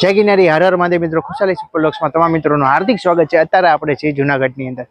જય ગિનારી હર હર મહાદેવ મિત્રો. ખુશાલી સુપરલોક્સમાં તમામ મિત્રોનું હાર્દિક સ્વાગત છે. અત્યારે આપણે છે જુનાગઢની અંદર.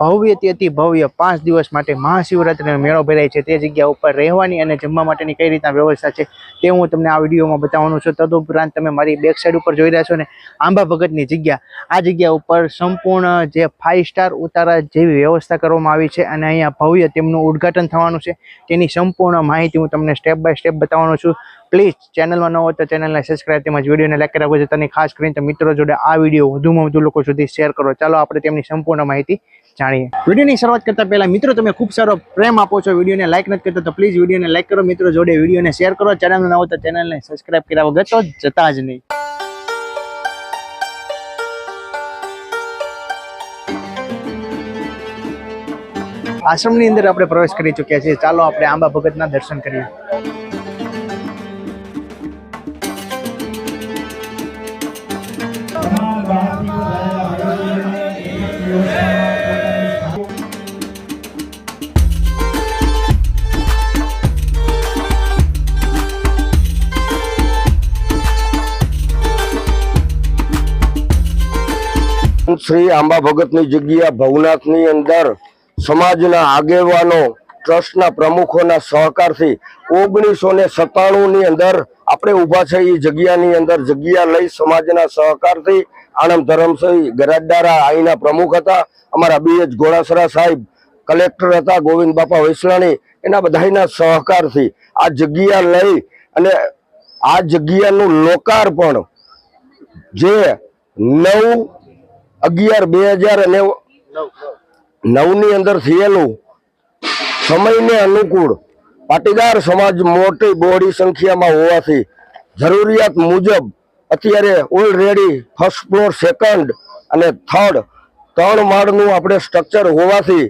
ભવ્યથી અતિ ભવ્ય પાંચ દિવસ માટે મહાશિવરાત્રિનો મેળો ભરાય છે. તે જગ્યા ઉપર રહેવાની અને જમવા માટેની કઈ રીતના વ્યવસ્થા છે તે હું તમને આ વિડીયોમાં બતાવવાનું છું. તદુપરાંત તમે મારી બેક સાઈડ ઉપર જોઈ રહ્યા છો ને, આંબા ભગતની જગ્યા. આ જગ્યા ઉપર સંપૂર્ણ જે ફાઇવ સ્ટાર ઉતારા જેવી વ્યવસ્થા કરવામાં આવી છે અને અહીંયા ભવ્ય તેમનું ઉદ્ઘાટન થવાનું છે. તેની સંપૂર્ણ માહિતી હું તમને સ્ટેપ બાય સ્ટેપ બતાવવાનો છું. પ્લીઝ ચેનલમાં ન હોય તો ચેનલને સબસ્ક્રાઈબ તેમજ વિડીયોને લાઈક કરાવવો છે તને ખાસ કરીને મિત્રો જોડે આ વીડિયો વધુમાં વધુ લોકો સુધી શેર કરો. ચાલો આપણે તેમની સંપૂર્ણ માહિતી જાણીએ. વિડીયોની શરૂઆત કરતા પહેલા મિત્રો તમે ખૂબ સારો પ્રેમ આપો છો. વિડીયોને લાઈક નથી કરતા તો પ્લીઝ વિડીયોને લાઈક કરો. મિત્રો જોડે વિડીયોને શેર કરો. ચેનલ ન હોય તો ચેનલને સબસ્ક્રાઈબ કર્યા વગર જતા જ નહીં. આશ્રમની અંદર આપણે પ્રવેશ કરી ચૂક્યા છીએ. ચાલો આપણે આંબા ભગતના દર્શન કરીએ. શ્રી આંબા ભગતની જગ્યા ભવનાથની અંદર સમાજના આગેવાનો, ટ્રસ્ટના પ્રમુખોના સહકારથી ઓગણીસો ને સત્તાણુંની અંદર આપણે ઊભા છે એ જગ્યાની અંદર. જગ્યા લઈ સમાજના સહકારથી આણંદ ધરમસિંહ ગરાડારા આઈના પ્રમુખ હતા. અમારા બી એચ ઘોડાસરા સાહેબ, કલેક્ટર હતા, ગોવિંદ બાપા વૈસલાણી, એના બધાના સહકારથી આ જગ્યા લઈ અને આ જગ્યાનું લોકાર્પણ જે નવ અગિયાર, બે હજાર અને નવ. ની અંદર થયેલું સમયને અનુકૂળ. પાટીદાર સમાજ મોટી બોડી સંખ્યામાં હોવાથી જરૂરિયાત મુજબ અત્યારે ઓલરેડી ફર્સ્ટ ફ્લોર સેકન્ડ અને થર્ડ ત્રણ માળનું આપણે સ્ટ્રક્ચર હોવાથી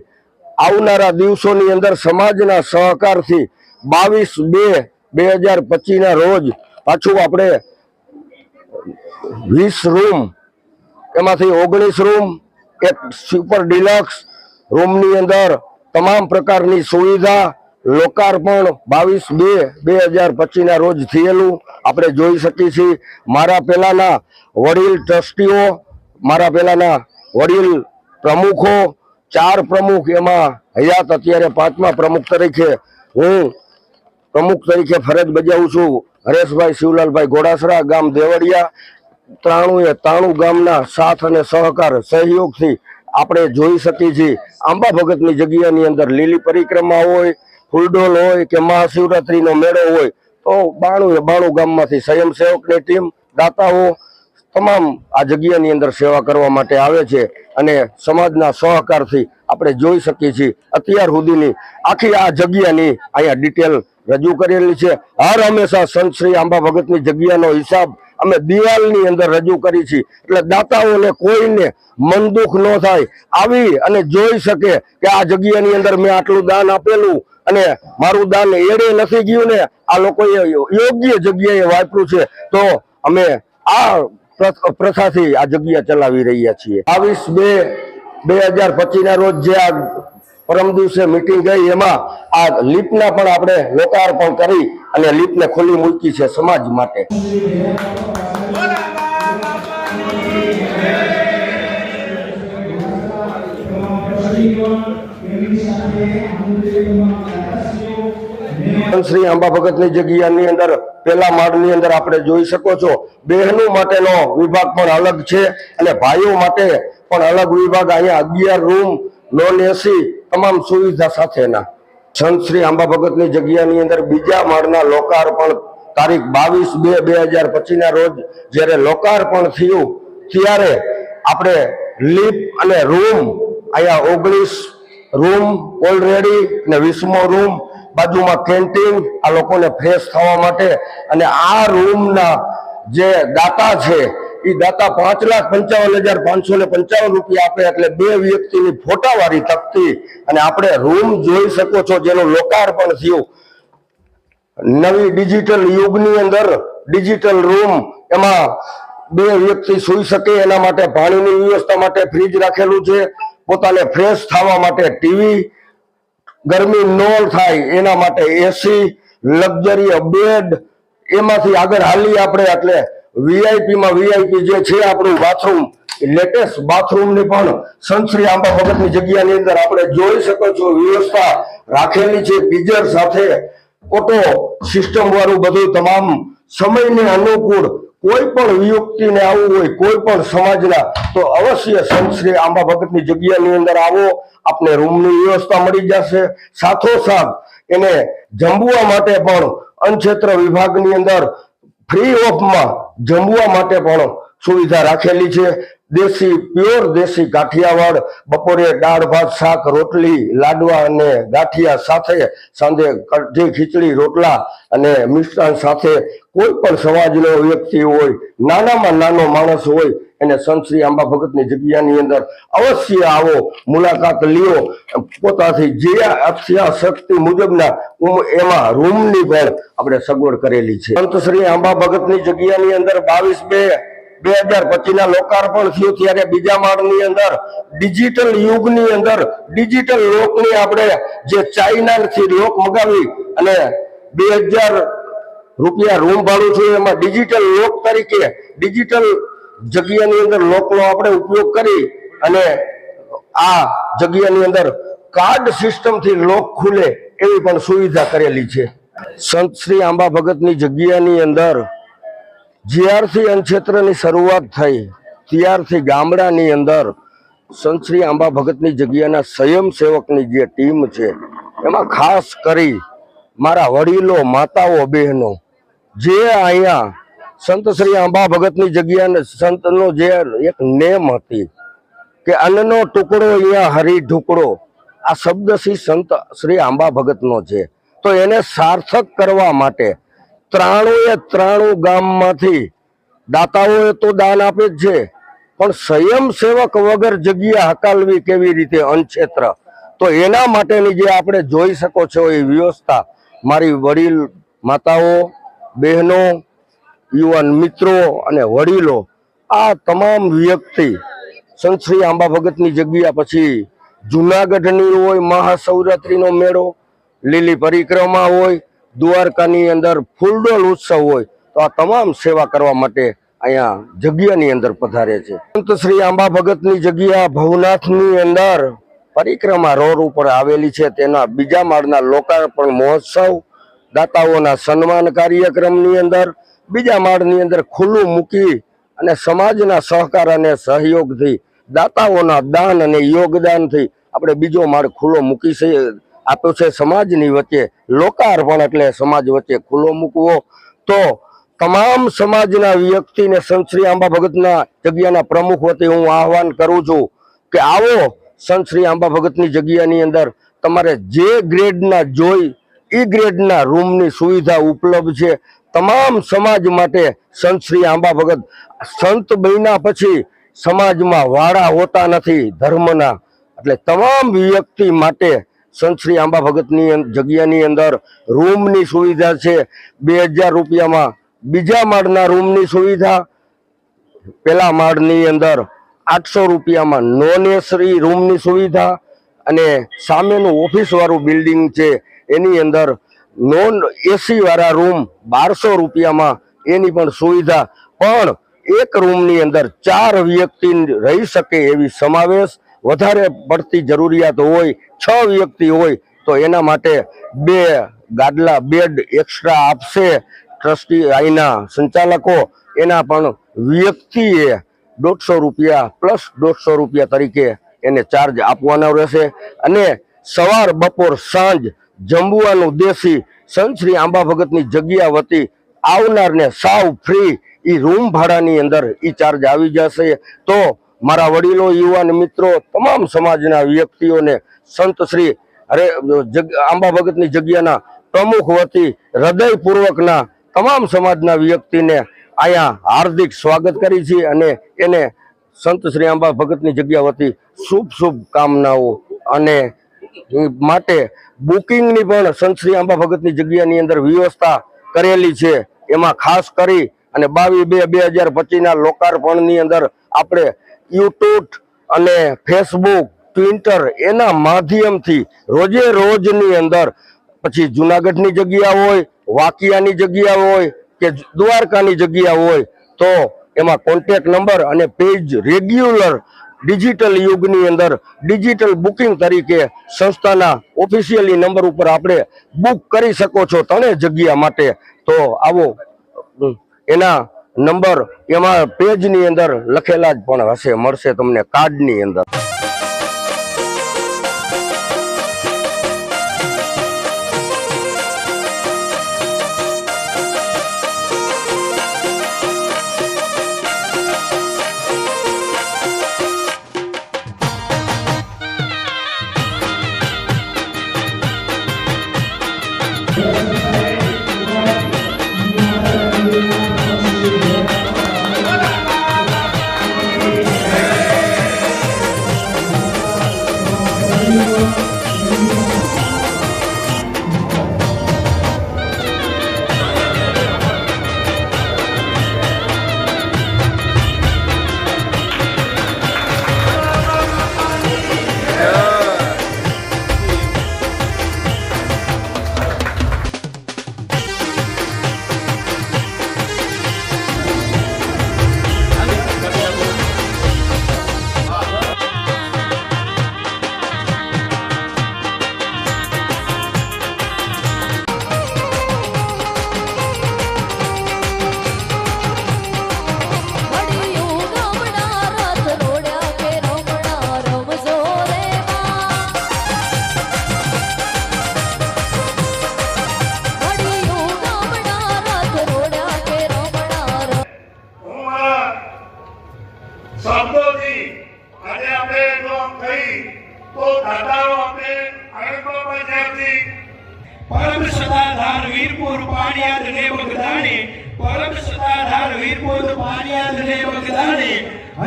આવનારા દિવસોની અંદર સમાજના સહકારથી બાવીસ બે બે હજાર પચીસના રોજ પાછું આપણે વીસ રૂમ એમાંથી ઓગણીસ રૂમ, એક સુપર ડિલક્સ રૂમની અંદર તમામ પ્રકારની સુવિધા, લોકાર્પણ બાવીસ બે બે હજાર પચીસના રોજ થયેલું. આપણે જોઈ શકીએ છીએ, મારા પહેલાંના વડીલ ટ્રસ્ટીઓ, મારા પહેલાંના વડીલ પ્રમુખો, ચાર પ્રમુખ એમાં હયાત અત્યારે પાંચમા પ્રમુખ તરીકે હું પ્રમુખ તરીકે ફરજ બજાવું છું. હરેશભાઈ, શિવલાલભાઈ ઘોડાસરા ગામ દેવળિયા ત્રાણું એ ત્રાણું ગામના સાથ અને સહકાર સહયોગથી આપણે જોઈ શકીએ છીએ. આંબા ભગતની જગ્યાની અંદર લીલી પરિક્રમા હોય, ફૂલડોલ હોય કે મહાશિવરાત્રિનો મેળો હોય, તો બાણું એ બાણું ગામમાંથી સ્વયંસેવકની ટીમ, દાતાઓ તમામ આ જગ્યાની અંદર સેવા કરવા માટે આવે છે અને સમાજના સહકારથી આપણે જોઈ શકીએ છીએ. અત્યાર સુધીની આખી આ જગ્યાની અહીંયા ડિટેલ રજૂ કરેલી છે. હર હંમેશા સંત શ્રી આંબા ભગતની જગ્યાનો હિસાબ અમે દિવાલની અંદર રજૂ કરી છે એટલે દાતાઓને કોઈને મન દુઃખ ન થાય, આવી અને જોઈ શકે કે આ જગ્યાની અંદર મેં આટલું દાન આપેલું અને મારું દાન એડે નથી ગયું ને, આ લોકોએ યોગ્ય જગ્યાએ વાપર્યું છે. તો અમે આ પ્રથ- પ્રથાથી આ જગ્યા ચલાવી રહ્યા છીએ. બાવીસ બે બે હજાર પચીસ ના રોજ જે આ પરમ દિવસે મિટિંગ ગઈ, એમાં આ લીપના પણ આપણે લોકાર્પણ કરી અને લીપને ખુલ્લી મૂકી છે સમાજ માટે. શ્રી અંબા ભગતની જગ્યાની અંદર, પેલા માળની અંદર આપણે જોઈ શકો છો. બહેનો માટેનો વિભાગ પણ અલગ છે અને ભાઈઓ માટે પણ અલગ વિભાગ. અહીંયા અગિયાર રૂમ નોન એસી તમામ સુવિધા સાથેના સંત શ્રી આંબા ભગતની જગ્યાની અંદર બીજા માળના લોકાર્પણ તારીખ બાવીસ બે બે હજાર પચીસના રોજ જ્યારે લોકાર્પણ થયું, ત્યારે આપણે લીપ અને રૂમ, અહીંયા ઓગણીસ રૂમ ઓલરેડી અને વીસમો રૂમ, બાજુમાં કેન્ટીન, આ લોકોને ફ્રેશ થવા માટે, અને આ રૂમના જે દાતા છે એ દાતા પાંચ લાખ પંચાવન હજાર પાંચસો ને પંચાવન રૂપિયા આપે એટલે બે વ્યક્તિની ફોટાવાળી તકતી અને આપણે રૂમ જોઈ શકો છો જેનું લોકાર્પણ થયું. નવી ડિજિટલ યુગની અંદર ડિજિટલ રૂમ એમાં બે વ્યક્તિ સૂઈ શકે એના માટે પાણીની વ્યવસ્થા માટે ફ્રીજ રાખેલું છે. પોતાને ફ્રેશ થવા માટે ટીવી, ગરમી ન થાય એના માટે એસી, લક્ઝરી બેડ, એમાંથી આગળ હાલી આપણે એટલે વીઆઈપી માં વીઆઈપી જે છે આપણું બાથરૂમ લેટેસ્ટ બાથરૂમની પણ સંશ્રી આંબા ભગતની જગ્યાની અંદર આપણે જોઈ શકો છો વ્યવસ્થા રાખેલી છે ગીઝર સાથે. ઓટો સિસ્ટમ વાળું બધું તમામ સમયને અનુકૂળ, કોઈ પણ વિયુક્તિને આવવું હોય, કોઈ પણ સમાજના, તો અવશ્ય સંશ્રી આંબા ભગતની જગ્યાની અંદર આવો. આપને રૂમની વ્યવસ્થા મળી જશે. સાથોસાથ એને જમવા માટે પણ અનક્ષેત્ર વિભાગની અંદર ફ્રી ઓફમાં જમવા માટે પણ સુવિધા રાખેલી છે. દેશી પ્યોર દેશી કાઠિયાવાડ બપોરે દાળ, ભાત, શાક, રોટલી, લાડવા અને ગાંઠિયા સાથે સાંજે કઢી, ખીચડી, રોટલા અને મિષ્ટાન સાથે કોઈ પણ સમાજનો વ્યક્તિ હોય, નાનામાં નાનો માણસ હોય, એને સંત શ્રી આંબા ભગતની જગ્યાની અંદર અવશ્ય આવો, મુલાકાત લ્યો. પોતાથી જે શક્તિ મુજબના એમાં રૂમની પણ આપણે સગવડ કરેલી છે. સંત શ્રી આંબા ભગતની જગ્યાની અંદર બાવીસ બે બે હજાર પચીસ ના લોકાર્પણ થયું ત્યારે બીજા માળની અંદર ડિજિટલ યુગની અંદર ડિજિટલ લોકની આપણે જે ચાઇનાથી લોક મગાવી અને બે હજાર રૂપિયા રૂમ ભાડું છે એમાં ડિજિટલ લોક તરીકે ડિજિટલ જગ્યાની અંદર લોકનો આપણે ઉપયોગ કરી અને આ જગ્યાની અંદર કાર્ડ સિસ્ટમથી લોક ખુલે એવી પણ સુવિધા કરેલી છે. સંત શ્રી આંબા ભગતની જગ્યાની અંદર જ્યારથી અન્નક્ષેત્રની શરૂઆત થઈ, ત્યારથી ગામડાની અંદર સંત શ્રી આંબા ભગતની જગ્યાના સ્વયંસેવકની જે ટીમ છે, એમાં ખાસ કરી મારા વડીલો, માતાઓ, બહેનો, જે અહીંયા સંત શ્રી આંબા ભગતની જગ્યાને સંતનો જે એક નેમ હતી કે અન્નનો ટુકડો અહીંયા હરી ઢુકડો, આ શબ્દ શ્રી સંત શ્રી આંબા ભગતનો છે. તો એને સાર્થક કરવા માટે ત્રાણુએ ત્રાણું ગામમાંથી દાતાઓએ તો દાન આપે જ છે, પણ સંયમ સેવક વગર જગ્યા હકાલવી કેવી રીતે અનક્ષેત્ર તો એના માટેની જે આપણે જોઈ શકો છો એ વ્યવસ્થા મારી વડીલ માતાઓ, બહેનો, યુવાન મિત્રો અને વડીલો, આ તમામ વ્યક્તિ સંત આંબા ભગતની જગ્યા પછી જુનાગઢની હોય, મહાશિવરાત્રિનો મેળો, લીલી પરિક્રમા હોય દ્વારકાની અંદર ફૂલડોલ ઉત્સવ હોય તો આ તમામ સેવા કરવા માટે અહીંયા જગ્યાની અંદર પધારે છે. સંત શ્રી આંબા ભગતની જગ્યા ભવનાથની અંદર પરિક્રમા રોડ ઉપર આવેલી છે. તેના બીજા માળના લોકાર્પણ મહોત્સવ, દાતાઓના સન્માન કાર્યક્રમની અંદર, બીજા માળની અંદર ખુલ્લું મૂકી અને સમાજના સહકાર અને સહયોગથી દાતાઓના દાન અને યોગદાનથી આપણે બીજો માળ ખુલ્લો મૂકી છે. આપ્યો છે સમાજની વચ્ચે લોકાર્પણ એટલે સમાજ વચ્ચે ખુલ્લો મૂકવો. તો તમામ સમાજના વ્યક્તિને સંતશ્રી આંબા ભગતના જગ્યાના પ્રમુખ વતી હું આહવાન કરું છું કે આવો સંતશ્રી આંબા ભગતની જગ્યાની અંદર તમારે જે ગ્રેડના જોઈ, ઈ ગ્રેડના રૂમની સુવિધા ઉપલબ્ધ છે. તમામ સમાજ માટે સંતશ્રી આંબા ભગત સંત બન્યા પછી સમાજમાં વાળા હોતા નથી ધર્મના. એટલે તમામ વ્યક્તિ માટે સંત શ્રી આંબા ભગતની જગ્યાની અંદર રૂમની સુવિધા છે. બે હજાર રૂપિયામાં બીજા માળના રૂમની સુવિધા. પેલા માળની અંદર આઠસો રૂપિયામાં નોન એસી રૂમની સુવિધા અને સામેનું ઓફિસવાળું બિલ્ડિંગ છે. એની અંદર નોન એસીવાળા રૂમ બારસો રૂપિયામાં એની પણ સુવિધા. પણ એક રૂમની અંદર ચાર વ્યક્તિ રહી શકે એવી સમાવેશ વધારે પડતી જરૂરિયાત હોય, છ વ્યક્તિ હોય, તો એના માટે બે ગાદલા બેડ એક્સ્ટ્રા આપશે. ટ્રસ્ટી અહીંના સંચાલકો એના પણ વ્યક્તિએ દોઢસો રૂપિયા પ્લસ દોઢસો રૂપિયા તરીકે એને ચાર્જ આપવાનો રહેશે. અને સવાર બપોર સાંજ જમવાનું દેશી સંતશ્રી આંબા ભગતની જગ્યા વતી આવનારને સાવ ફ્રી એ રૂમ ભાડાની અંદર એ ચાર્જ આવી જશે. તો મારા વડીલો, યુવાન મિત્રો, તમામ સમાજના વ્યક્તિઓને સંત શ્રી જગ- આંબા ભગતની જગ્યાના પ્રમુખ વતી હૃદયપૂર્વકના તમામ સમાજના વ્યક્તિને અહીંયા હાર્દિક સ્વાગત કરી છે અને એને સંત શ્રી આંબા ભગતની જગ્યા વતી શુભ શુભ કામનાઓ અને માટે બુકિંગની પણ સંત શ્રી આંબા ભગતની જગ્યાની અંદર વ્યવસ્થા કરેલી છે. એમાં ખાસ કરી અને બાવીસ બે બે હજાર પચીસના લોકાર્પણની અંદર આપણે યુટ્યુબ અને ફેસબુક, ટ્વિટર એના માધ્યમથી રોજે રોજની અંદર, પછી જુનાગઢની જગ્યા હોય, વાકિયાની જગ્યા હોય કે દ્વારકાની જગ્યા હોય, તો એમાં કોન્ટેક્ટ નંબર અને પેજ રેગ્યુલર ડિજિટલ યુગની અંદર ડિજિટલ બુકિંગ તરીકે સંસ્થાના ઓફિશિયલી નંબર ઉપર આપણે બુક કરી શકો છો ત્રણેય જગ્યા માટે. તો આવો એના નંબર એમાં પેજની અંદર લખેલા જ પણ હશે મળશે તમને કાર્ડની અંદર.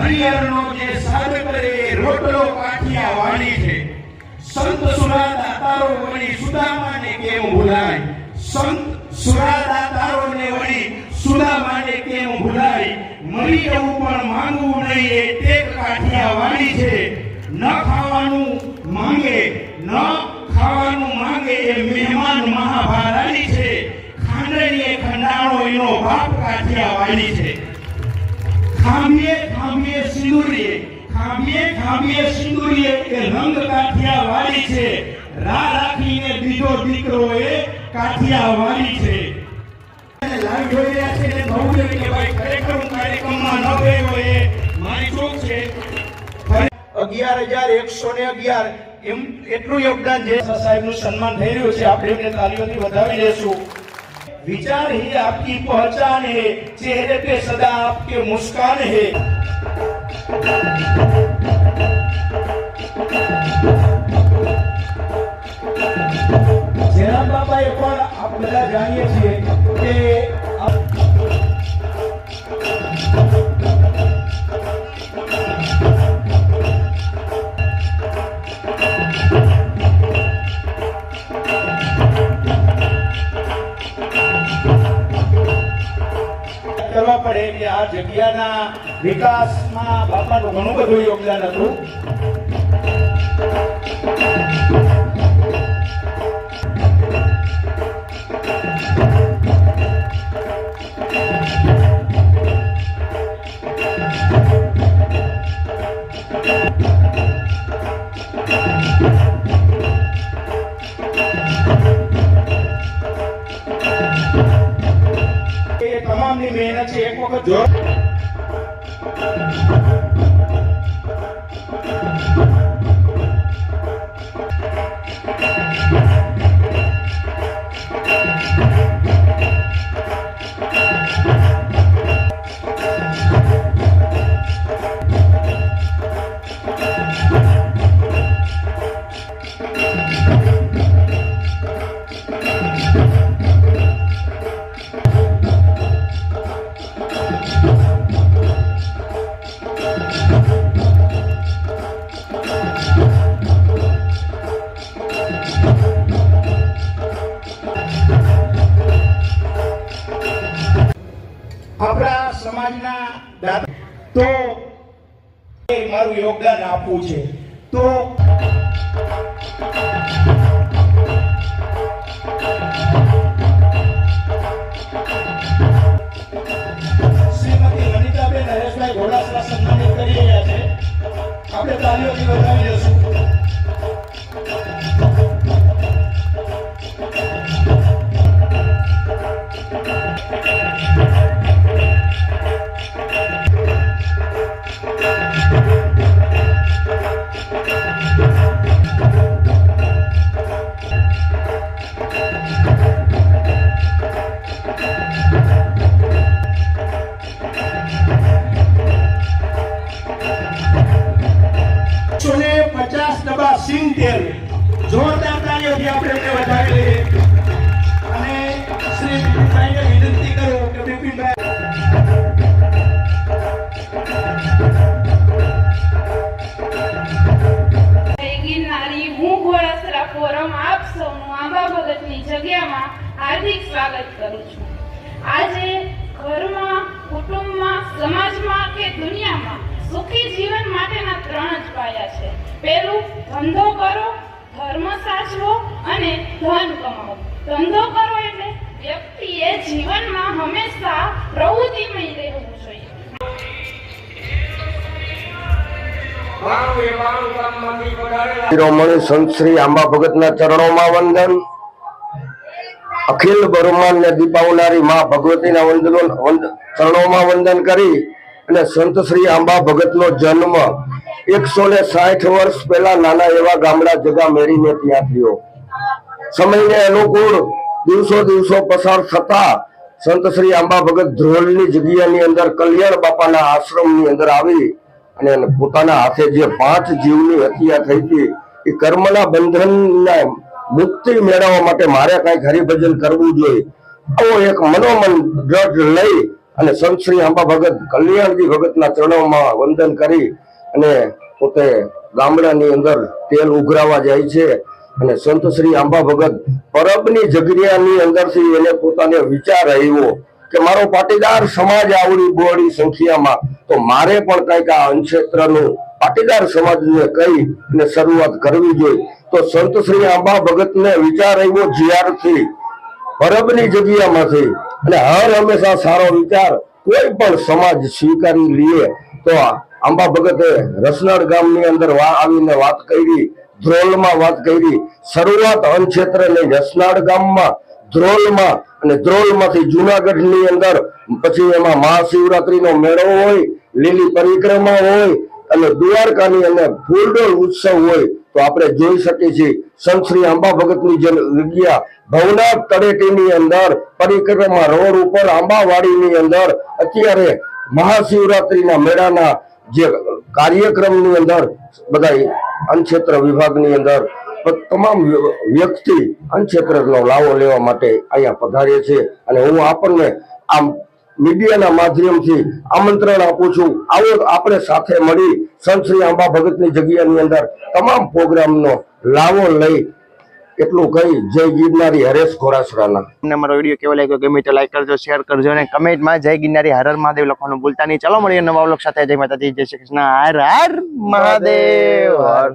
હરિહરનો જે સાદ કરે, રોટલો કાઠિયા વાણી છે. સંત સુરા દાતારો વળી સુદામાને કેમ ભૂલાય? સંત સુરા દાતારો ને વળી સુદામાને કેમ ભૂલાય? મરી જવું પણ માંગવું નહીં, એ ટેક કાઠિયા વાણી છે. ન ખાવાનું માંગે, ન ખાવાનું માંગે એ મહેમાન મહાભારાની છે. ખાંડણીએ ખંડાણો એનો બાપ કાઠિયાવાડી છે. ખાંભીએ ખામીએ સિંદુરીએ. ખામીએ ખામીએ સિંદુરીએ એ રંગ કાઠિયા વાળી છે. રા રાખીને બીજો દીકરો એ કાઠિયા વાળી છે એકસો ને અગિયાર. એમ એટલું યોગદાન જે સાહેબનું સન્માન થઈ રહ્યું છે, આપણે એમને તાલીઓથી વધાવી લેશું વિચાર હી આપકી પહચાન હે, ચહેરે પે સદા આપકે મુસ્કાન હે. જયરામ બાબાએ પણ આપણે બધા જાણીએ છીએ કે કરવા પડે કે આ જગ્યાના વિકાસમાં બાપાનું ઘણું બધું યોગદાન હતું. તમામની મહેનત છે એક વખત જો તો એ મારું યોગદાન આપવું છે. તો શ્રીમતી વનિતાબેન નરેશભાઈ ઘોડાસરા સન્માનિત કરી રહ્યા છે. આપણે તાલીઓથી વધાવી દઈશું પચાસ ડબ્બા સિંગ તેલ. જોરદાર તાળીઓથી આપણે એમને વધાવી લઈએ. અને શ્રી બિપિનભાઈને વિનંતી કરું કે બિપિનભાઈ. આપ સૌનું આંબા ભગતની જગ્યામાં હાર્દિક સ્વાગત કરું છું. આજે ઘરમાં, કુટુંબમાં, સમાજમાં કે દુનિયામાં સુખી જીવન માટેના ત્રણ જ પાયા છે. પહેલું ધંધો કરો ધર્મ સાચવો અને ધન કમાવો. ધંધો કરો એટલે વ્યક્તિએ જીવનમાં હંમેશા પ્રવૃત્તિમય રહેવું જોઈએ. શિરોમણી સંત શ્રી આંબા ભગતના ચરણોમાં વંદન. અખિલ બ્રહ્માંડને દીપાવનારી મા ભગવતીના વંદનો ચરણોમાં વંદન કરી. અને સંત શ્રી આંબા ભગતનો જન્મ એકસો ને સાઠ વર્ષ પહેલા નાના એવા ગામડા જગા મેળીને ત્યાં થયો. સમયને અનુકૂળ દિવસો દિવસો પસાર થતા સંત શ્રી આંબા ભગત ધ્રોલની જગ્યાની અંદર કલ્યાણ બાપાના આશ્રમની અંદર આવી અને પોતાના હાથે જે પાંચ જીવની હત્યા થઈ હતી, એ કર્મના બંધનના મુક્તિ મેળવવા માટે મારે કંઈક હરિભજન કરવું જોઈએ. આવો એક મનોમન દ્રઢ લઈ અને સંત શ્રી આંબા ભગત કલ્યાણજી ભગતના ચરણોમાં વંદન કરી અને પોતે ગામડાની અંદર તેલ ઉઘરાવા જાય છે અને સંત શ્રી આંબા ભગત પરબની જગ્યાની અંદરથી એને પોતાને વિચાર આવ્યો કે મારો પાટીદાર સમાજ આવડી બોડી સંખ્યામાં, તો મારે પણ કંઈક આ અનક્ષેત્રનું પાટીદાર સમાજને કહી અને શરૂઆત કરવી જોઈએ. તો સંત શ્રી આંબા ભગતને વિચાર આવ્યો જ્યારથી પરબની જગ્યામાંથી. અને હર હંમેશા સારો વિચાર કોઈ પણ સમાજ સ્વીકારી લે તો આંબા ભગતે રસનાળ ગામની અંદર આવીને વાત કરી, ધ્રોલમાં વાત કરી. શરૂઆત અનક્ષેત્ર ને રસનાળ ગામમાં, ધ્રોલમાં અને ધ્રોલમાંથી જુનાગઢની અંદર. પછી એમાં મહાશિવરાત્રીનો મેળો હોય, લીલી પરિક્રમા હોય અને દ્વારકાની અંદર ફૂલડોળ ઉત્સવ હોય. તો આપણે જોઈ શકીએ છીએ સંત શ્રી આંબા ભગતની જે જગ્યા ભવનાથ તળેટીની અંદર પરિક્રમા રોડ ઉપર આંબાવાડીની અંદર, અત્યારે મહાશિવરાત્રીના મેળાના જે કાર્યક્રમની અંદર બધા અનક્ષેત્ર વિભાગની અંદર તમામ વ્યક્તિ અનક્ષેત્રનો લાવો લેવા માટે અહીંયા પધારે છે. અને હું આપણને આમ મીડિયાના માધ્યમથી આમંત્રણ આપું છું. આવો આપણે સાથે મળી સંત શ્રી આંબા ભગતની જગ્યાની અંદર તમામ પ્રોગ્રામનો લાવો લઈ એટલું કહી જય ગિરનારી હરેશ ખોરાસરાના તમને અમારો વીડિયો કેવો લાગ્યો ગમે તો લાઈક કરજો શેર કરજો અને કમેન્ટમાં જય ગિરનારી હર હર મહાદેવ લખવાનું ભૂલતા નહીં. ચાલો મળીએ નવા વ્લોગ સાથે. જય માતાજી જય શ્રી કૃષ્ણ. હર હર મહાદેવ હર.